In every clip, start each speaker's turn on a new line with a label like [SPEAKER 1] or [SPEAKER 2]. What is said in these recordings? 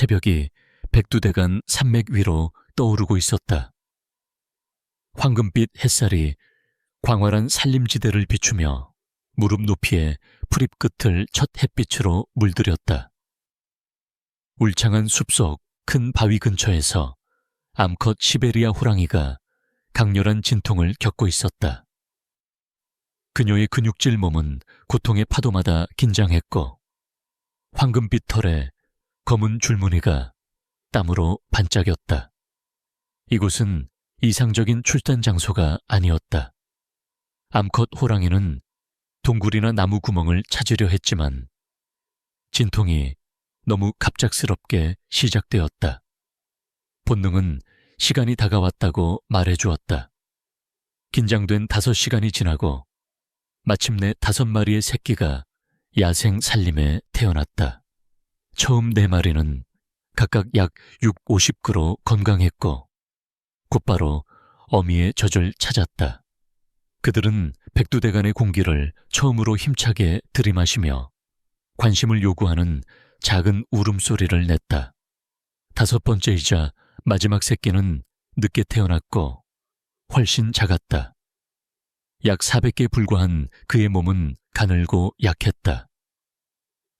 [SPEAKER 1] 새벽이 백두대간 산맥 위로 떠오르고 있었다. 황금빛 햇살이 광활한 산림지대를 비추며 무릎 높이의 풀잎 끝을 첫 햇빛으로 물들였다. 울창한 숲속 큰 바위 근처에서 암컷 시베리아 호랑이가 강렬한 진통을 겪고 있었다. 그녀의 근육질 몸은 고통의 파도마다 긴장했고 황금빛 털에 검은 줄무늬가 땀으로 반짝였다. 이곳은 이상적인 출산 장소가 아니었다. 암컷 호랑이는 동굴이나 나무 구멍을 찾으려 했지만 진통이 너무 갑작스럽게 시작되었다. 본능은 시간이 다가왔다고 말해주었다. 긴장된 다섯 시간이 지나고 마침내 다섯 마리의 새끼가 야생 살림에 태어났다. 처음 네 마리는 각각 약 6, 50kg 건강했고 곧바로 어미의 젖을 찾았다. 그들은 백두대간의 공기를 처음으로 힘차게 들이마시며 관심을 요구하는 작은 울음소리를 냈다. 다섯 번째이자 마지막 새끼는 늦게 태어났고 훨씬 작았다. 약 400개에 불과한 그의 몸은 가늘고 약했다.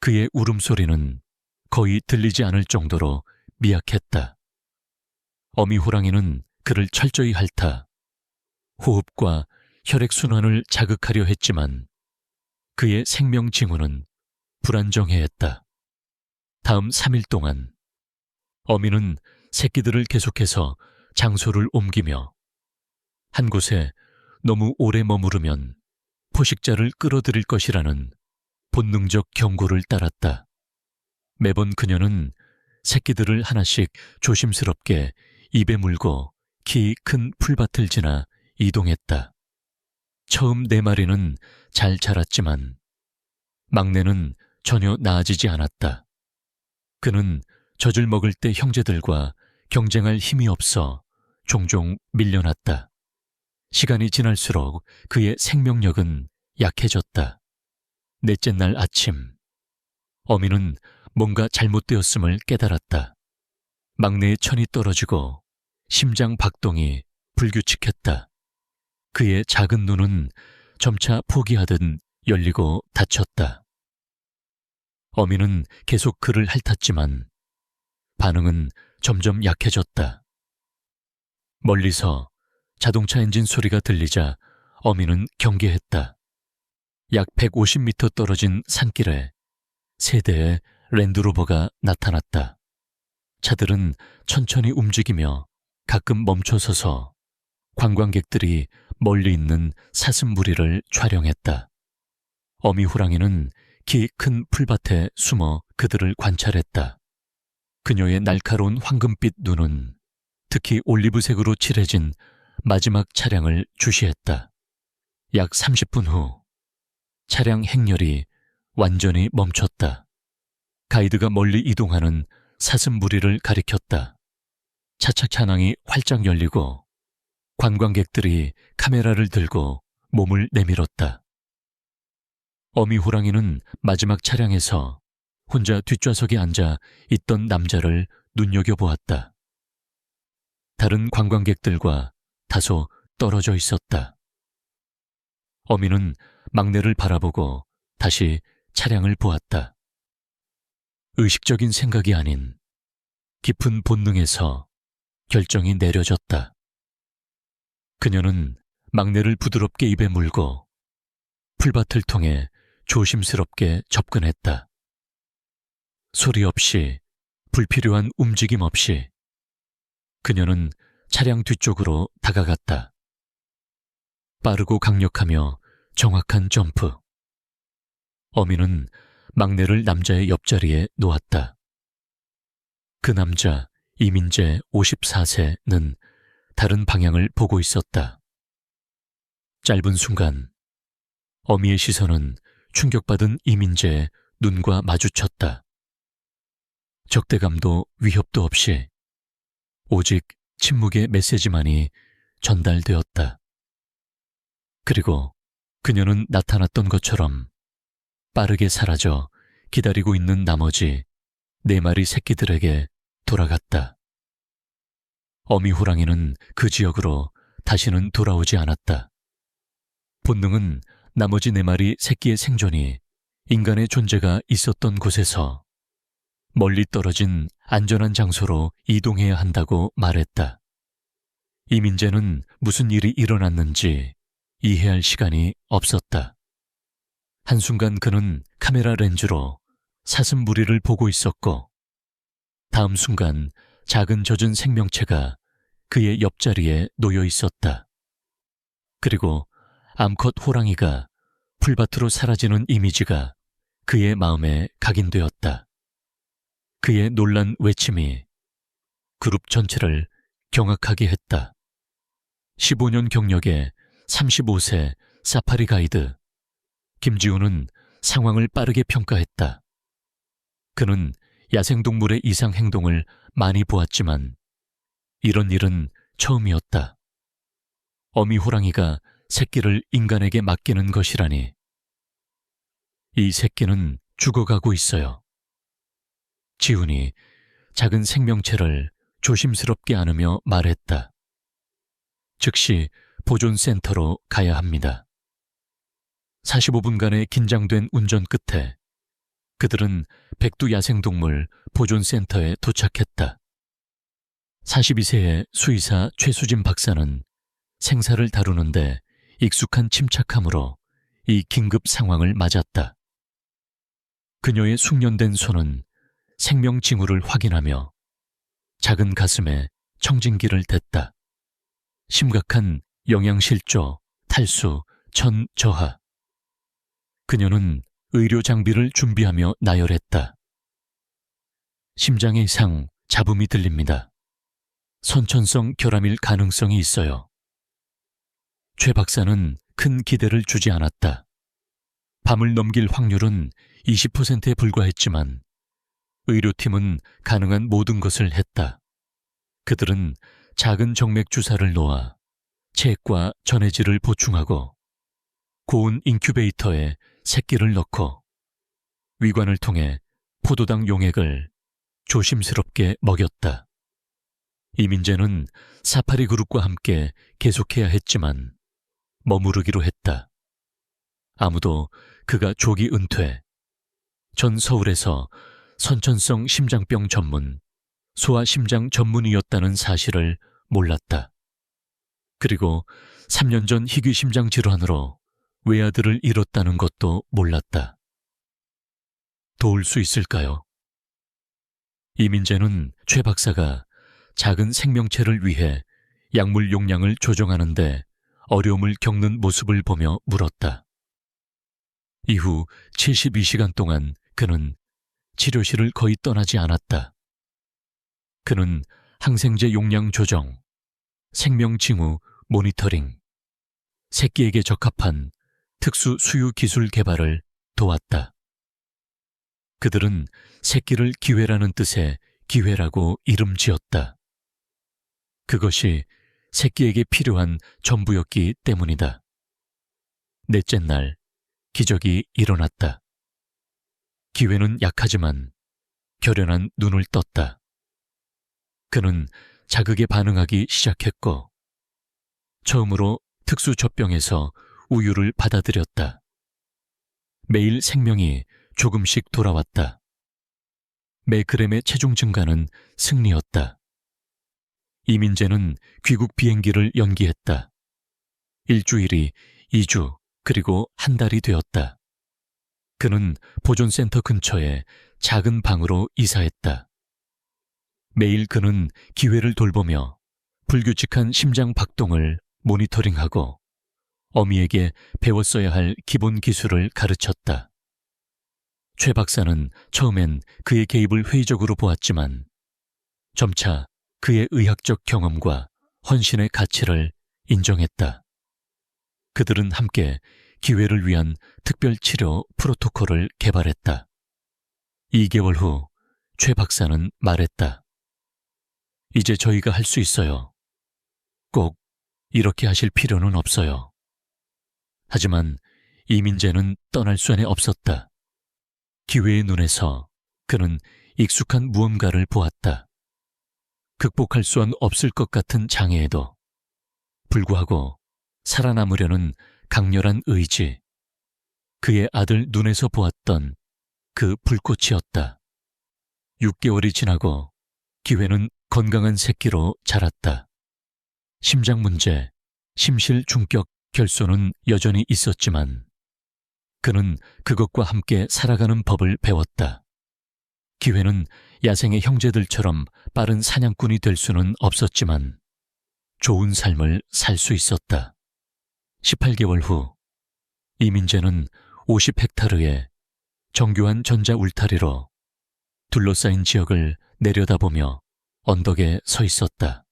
[SPEAKER 1] 그의 울음소리는 거의 들리지 않을 정도로 미약했다. 어미 호랑이는 그를 철저히 핥아 호흡과 혈액순환을 자극하려 했지만 그의 생명 징후는 불안정해했다. 다음 3일 동안 어미는 새끼들을 계속해서 장소를 옮기며 한 곳에 너무 오래 머무르면 포식자를 끌어들일 것이라는 본능적 경고를 따랐다. 매번 그녀는 새끼들을 하나씩 조심스럽게 입에 물고 키 큰 풀밭을 지나 이동했다. 처음 네 마리는 잘 자랐지만 막내는 전혀 나아지지 않았다. 그는 젖을 먹을 때 형제들과 경쟁할 힘이 없어 종종 밀려났다. 시간이 지날수록 그의 생명력은 약해졌다. 넷째 날 아침, 어미는 뭔가 잘못되었음을 깨달았다. 막내의 천이 떨어지고 심장 박동이 불규칙했다. 그의 작은 눈은 점차 포기하듯 열리고 닫혔다. 어미는 계속 그를 핥았지만 반응은 점점 약해졌다. 멀리서 자동차 엔진 소리가 들리자 어미는 경계했다. 약 150m 떨어진 산길에 세 대의 랜드로버가 나타났다. 차들은 천천히 움직이며 가끔 멈춰서서 관광객들이 멀리 있는 사슴무리를 촬영했다. 어미 호랑이는 키 큰 풀밭에 숨어 그들을 관찰했다. 그녀의 날카로운 황금빛 눈은 특히 올리브색으로 칠해진 마지막 차량을 주시했다. 약 30분 후 차량 행렬이 완전히 멈췄다. 가이드가 멀리 이동하는 사슴 무리를 가리켰다. 차차 차낭이 활짝 열리고 관광객들이 카메라를 들고 몸을 내밀었다. 어미 호랑이는 마지막 차량에서 혼자 뒷좌석에 앉아 있던 남자를 눈여겨보았다. 다른 관광객들과 다소 떨어져 있었다. 어미는 막내를 바라보고 다시 차량을 보았다. 의식적인 생각이 아닌 깊은 본능에서 결정이 내려졌다. 그녀는 막내를 부드럽게 입에 물고 풀밭을 통해 조심스럽게 접근했다. 소리 없이 불필요한 움직임 없이 그녀는 차량 뒤쪽으로 다가갔다. 빠르고 강력하며 정확한 점프. 어미는 막내를 남자의 옆자리에 놓았다. 그 남자, 이민재 54세는 다른 방향을 보고 있었다. 짧은 순간, 어미의 시선은 충격받은 이민재의 눈과 마주쳤다. 적대감도 위협도 없이 오직 침묵의 메시지만이 전달되었다. 그리고 그녀는 나타났던 것처럼 빠르게 사라져 기다리고 있는 나머지 네 마리 새끼들에게 돌아갔다. 어미 호랑이는 그 지역으로 다시는 돌아오지 않았다. 본능은 나머지 네 마리 새끼의 생존이 인간의 존재가 있었던 곳에서 멀리 떨어진 안전한 장소로 이동해야 한다고 말했다. 이민재는 무슨 일이 일어났는지 이해할 시간이 없었다. 한순간 그는 카메라 렌즈로 사슴 무리를 보고 있었고, 다음 순간 작은 젖은 생명체가 그의 옆자리에 놓여 있었다. 그리고 암컷 호랑이가 풀밭으로 사라지는 이미지가 그의 마음에 각인되었다. 그의 놀란 외침이 그룹 전체를 경악하게 했다. 15년 경력의 35세 사파리 가이드 김지우는 상황을 빠르게 평가했다. 그는 야생동물의 이상 행동을 많이 보았지만 이런 일은 처음이었다. 어미 호랑이가 새끼를 인간에게 맡기는 것이라니. 이 새끼는 죽어가고 있어요. 지훈이 작은 생명체를 조심스럽게 안으며 말했다. 즉시 보존센터로 가야 합니다. 45분간의 긴장된 운전 끝에 그들은 백두 야생동물 보존센터에 도착했다. 42세의 수의사 최수진 박사는 생사를 다루는데 익숙한 침착함으로 이 긴급 상황을 맞았다. 그녀의 숙련된 손은 생명 징후를 확인하며 작은 가슴에 청진기를 댔다. 심각한 영양실조, 탈수, 천저하. 그녀는 의료 장비를 준비하며 나열했다. 심장의 이상, 잡음이 들립니다. 선천성 결함일 가능성이 있어요. 최 박사는 큰 기대를 주지 않았다. 밤을 넘길 확률은 20%에 불과했지만 의료팀은 가능한 모든 것을 했다. 그들은 작은 정맥 주사를 놓아 체액과 전해질을 보충하고 고온 인큐베이터에 새끼를 넣고 위관을 통해 포도당 용액을 조심스럽게 먹였다. 이민재는 사파리 그룹과 함께 계속해야 했지만 머무르기로 했다. 아무도 그가 조기 은퇴, 전 서울에서 선천성 심장병 전문, 소아심장 전문의였다는 사실을 몰랐다. 그리고 3년 전 희귀심장 질환으로 외아들을 잃었다는 것도 몰랐다. 도울 수 있을까요? 이민재는 최 박사가 작은 생명체를 위해 약물 용량을 조정하는데 어려움을 겪는 모습을 보며 물었다. 이후 72시간 동안 그는 치료실을 거의 떠나지 않았다. 그는 항생제 용량 조정, 생명 징후 모니터링, 새끼에게 적합한 특수 수유 기술 개발을 도왔다. 그들은 새끼를 기회라는 뜻의 기회라고 이름 지었다. 그것이 새끼에게 필요한 전부였기 때문이다. 넷째 날, 기적이 일어났다. 기회는 약하지만 결연한 눈을 떴다. 그는 자극에 반응하기 시작했고, 처음으로 특수 젖병에서 우유를 받아들였다. 매일 생명이 조금씩 돌아왔다. 매 그램의 체중 증가는 승리였다. 이민재는 귀국 비행기를 연기했다. 일주일이 2주 그리고 한 달이 되었다. 그는 보존센터 근처에 작은 방으로 이사했다. 매일 그는 기회를 돌보며 불규칙한 심장 박동을 모니터링하고 어미에게 배웠어야 할 기본 기술을 가르쳤다. 최 박사는 처음엔 그의 개입을 회의적으로 보았지만 점차 그의 의학적 경험과 헌신의 가치를 인정했다. 그들은 함께 기회를 위한 특별 치료 프로토콜을 개발했다. 2개월 후 최 박사는 말했다. 이제 저희가 할 수 있어요. 꼭 이렇게 하실 필요는 없어요. 하지만 이민재는 떠날 수는 없었다. 기회의 눈에서 그는 익숙한 무언가를 보았다. 극복할 수는 없을 것 같은 장애에도 불구하고 살아남으려는 강렬한 의지, 그의 아들 눈에서 보았던 그 불꽃이었다. 6개월이 지나고 기회는 건강한 새끼로 자랐다. 심장 문제, 심실 중격 결손은 여전히 있었지만 그는 그것과 함께 살아가는 법을 배웠다. 기회는 야생의 형제들처럼 빠른 사냥꾼이 될 수는 없었지만 좋은 삶을 살 수 있었다. 18개월 후 이민재는 50헥타르의 정교한 전자 울타리로 둘러싸인 지역을 내려다보며 언덕에 서 있었다.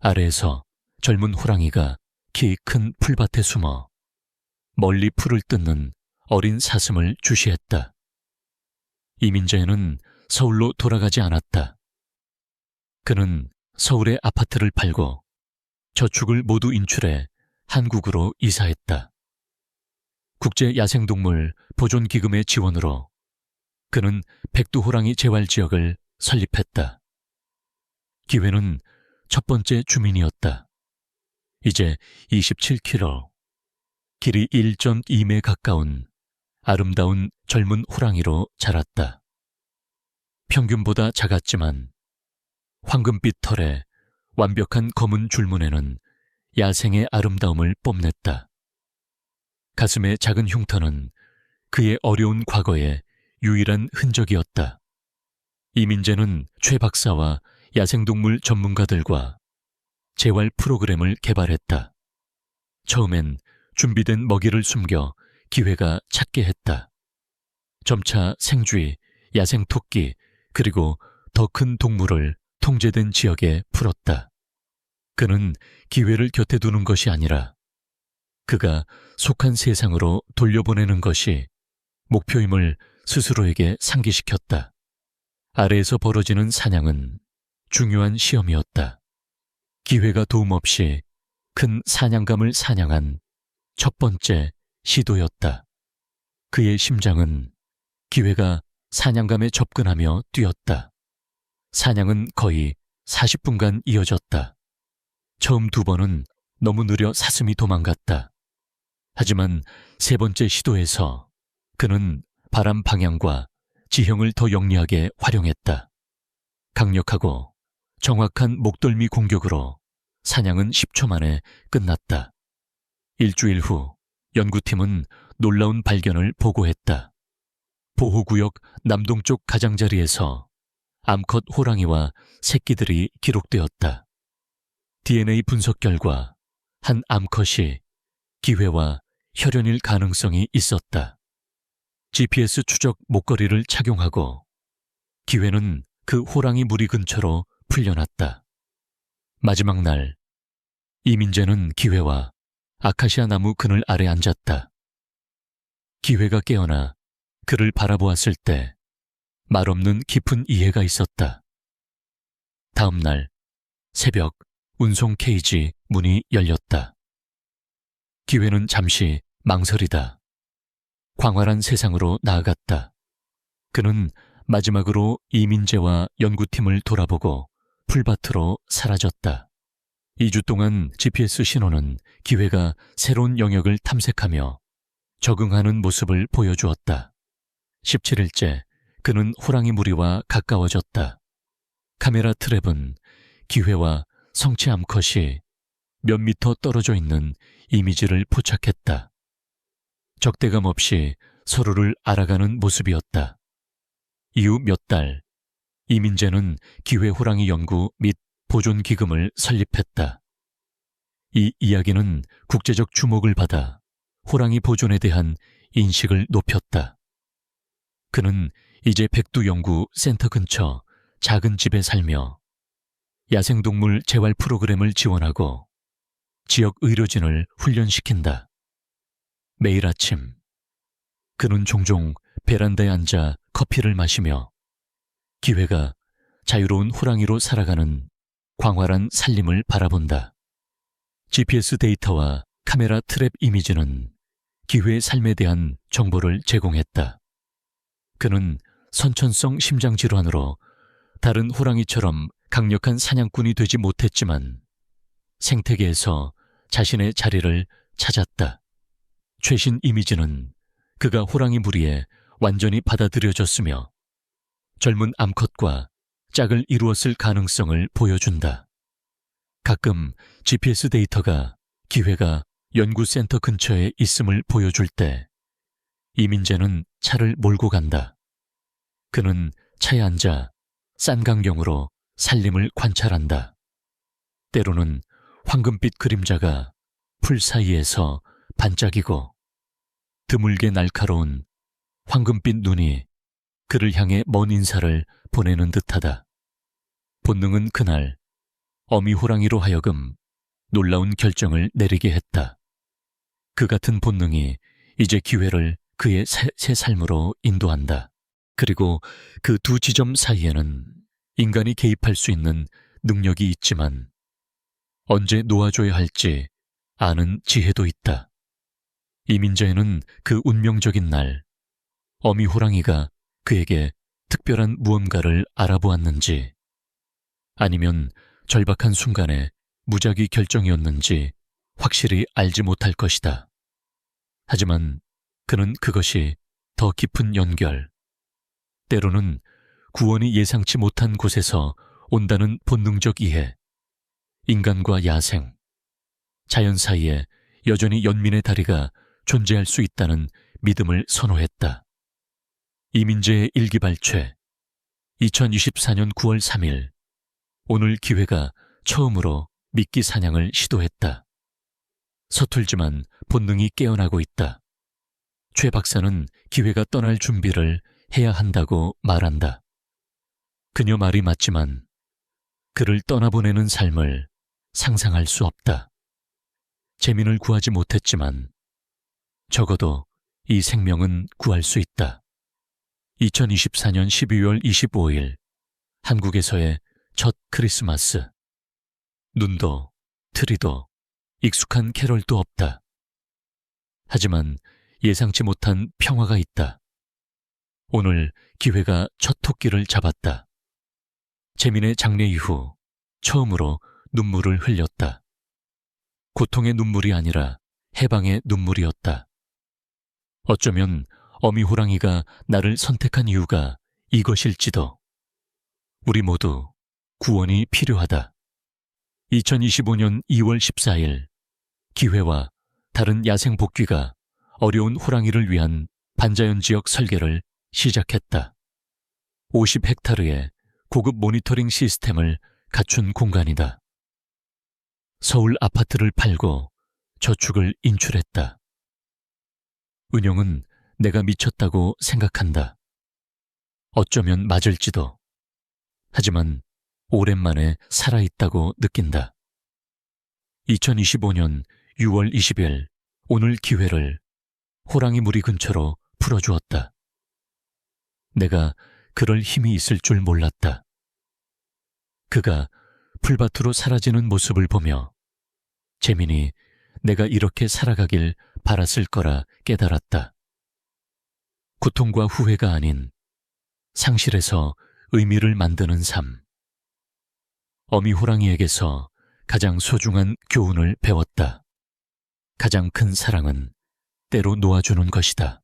[SPEAKER 1] 아래에서 젊은 호랑이가 키 큰 풀밭에 숨어 멀리 풀을 뜯는 어린 사슴을 주시했다. 이민재는 서울로 돌아가지 않았다. 그는 서울의 아파트를 팔고 저축을 모두 인출해 한국으로 이사했다. 국제 야생동물 보존기금의 지원으로 그는 백두 호랑이 재활 지역을 설립했다. 기회는 첫 번째 주민이었다. 이제 27km, 길이 1.2매 가까운 아름다운 젊은 호랑이로 자랐다. 평균보다 작았지만 황금빛 털에 완벽한 검은 줄무늬는 야생의 아름다움을 뽐냈다. 가슴의 작은 흉터는 그의 어려운 과거의 유일한 흔적이었다. 이민재는 최 박사와 야생동물 전문가들과 재활 프로그램을 개발했다. 처음엔 준비된 먹이를 숨겨 기회가 찾게 했다. 점차 생쥐, 야생 토끼, 그리고 더 큰 동물을 통제된 지역에 풀었다. 그는 기회를 곁에 두는 것이 아니라 그가 속한 세상으로 돌려보내는 것이 목표임을 스스로에게 상기시켰다. 아래에서 벌어지는 사냥은 중요한 시험이었다. 기회가 도움 없이 큰 사냥감을 사냥한 첫 번째 시도였다. 그의 심장은 기회가 사냥감에 접근하며 뛰었다. 사냥은 거의 40분간 이어졌다. 처음 두 번은 너무 느려 사슴이 도망갔다. 하지만 세 번째 시도에서 그는 바람 방향과 지형을 더 영리하게 활용했다. 강력하고 정확한 목덜미 공격으로 사냥은 10초 만에 끝났다. 일주일 후 연구팀은 놀라운 발견을 보고했다. 보호구역 남동쪽 가장자리에서 암컷 호랑이와 새끼들이 기록되었다. DNA 분석 결과 한 암컷이 기회와 혈연일 가능성이 있었다. GPS 추적 목걸이를 착용하고 기회는 그 호랑이 무리 근처로 풀려났다. 마지막 날 이민재는 기회와 아카시아 나무 그늘 아래 앉았다. 기회가 깨어나 그를 바라보았을 때 말없는 깊은 이해가 있었다. 다음 날 새벽 운송 케이지 문이 열렸다. 기회는 잠시 망설이다. 광활한 세상으로 나아갔다. 그는 마지막으로 이민재와 연구팀을 돌아보고 풀밭으로 사라졌다. 2주 동안 GPS 신호는 기회가 새로운 영역을 탐색하며 적응하는 모습을 보여주었다. 17일째 그는 호랑이 무리와 가까워졌다. 카메라 트랩은 기회와 성체 암컷이 몇 미터 떨어져 있는 이미지를 포착했다. 적대감 없이 서로를 알아가는 모습이었다. 이후 몇 달, 이민재는 기회 호랑이 연구 및 보존 기금을 설립했다. 이 이야기는 국제적 주목을 받아 호랑이 보존에 대한 인식을 높였다. 그는 이제 백두 연구 센터 근처 작은 집에 살며 야생동물 재활 프로그램을 지원하고 지역 의료진을 훈련시킨다. 매일 아침 그는 종종 베란다에 앉아 커피를 마시며 기회가 자유로운 호랑이로 살아가는 광활한 살림을 바라본다. GPS 데이터와 카메라 트랩 이미지는 기회의 삶에 대한 정보를 제공했다. 그는 선천성 심장 질환으로 다른 호랑이처럼 강력한 사냥꾼이 되지 못했지만 생태계에서 자신의 자리를 찾았다. 최신 이미지는 그가 호랑이 무리에 완전히 받아들여졌으며 젊은 암컷과 짝을 이루었을 가능성을 보여준다. 가끔 GPS 데이터가 기회가 연구센터 근처에 있음을 보여줄 때 이민재는 차를 몰고 간다. 그는 차에 앉아 싼강경으로 살림을 관찰한다. 때로는 황금빛 그림자가 풀 사이에서 반짝이고 드물게 날카로운 황금빛 눈이 그를 향해 먼 인사를 보내는 듯하다. 본능은 그날 어미 호랑이로 하여금 놀라운 결정을 내리게 했다. 그 같은 본능이 이제 기회를 그의 새, 새 삶으로 인도한다. 그리고 그 두 지점 사이에는 인간이 개입할 수 있는 능력이 있지만 언제 놓아줘야 할지 아는 지혜도 있다. 이민자에는 그 운명적인 날 어미 호랑이가 그에게 특별한 무언가를 알아보았는지 아니면 절박한 순간에 무작위 결정이었는지 확실히 알지 못할 것이다. 하지만 그는 그것이 더 깊은 연결, 때로는 구원이 예상치 못한 곳에서 온다는 본능적 이해, 인간과 야생, 자연 사이에 여전히 연민의 다리가 존재할 수 있다는 믿음을 선호했다. 이민재의 일기발췌 2024년 9월 3일 오늘 기회가 처음으로 미끼 사냥을 시도했다. 서툴지만 본능이 깨어나고 있다. 최 박사는 기회가 떠날 준비를 해야 한다고 말한다. 그녀 말이 맞지만 그를 떠나보내는 삶을 상상할 수 없다. 재민을 구하지 못했지만 적어도 이 생명은 구할 수 있다. 2024년 12월 25일 한국에서의 첫 크리스마스. 눈도 트리도 익숙한 캐럴도 없다. 하지만 예상치 못한 평화가 있다. 오늘 기회가 첫 토끼를 잡았다. 재민의 장례 이후 처음으로 눈물을 흘렸다. 고통의 눈물이 아니라 해방의 눈물이었다. 어쩌면 어미 호랑이가 나를 선택한 이유가 이것일지도. 우리 모두 구원이 필요하다. 2025년 2월 14일 기회와 다른 야생 복귀가 어려운 호랑이를 위한 반자연 지역 설계를 시작했다. 50헥타르의 고급 모니터링 시스템을 갖춘 공간이다. 서울 아파트를 팔고 저축을 인출했다. 은영은 내가 미쳤다고 생각한다. 어쩌면 맞을지도. 하지만 오랜만에 살아있다고 느낀다. 2025년 6월 20일 오늘 기회를 호랑이 무리 근처로 풀어주었다. 내가 그럴 힘이 있을 줄 몰랐다. 그가 풀밭으로 사라지는 모습을 보며 재민이 내가 이렇게 살아가길 바랐을 거라 깨달았다. 고통과 후회가 아닌 상실에서 의미를 만드는 삶. 어미 호랑이에게서 가장 소중한 교훈을 배웠다. 가장 큰 사랑은 때로 놓아주는 것이다.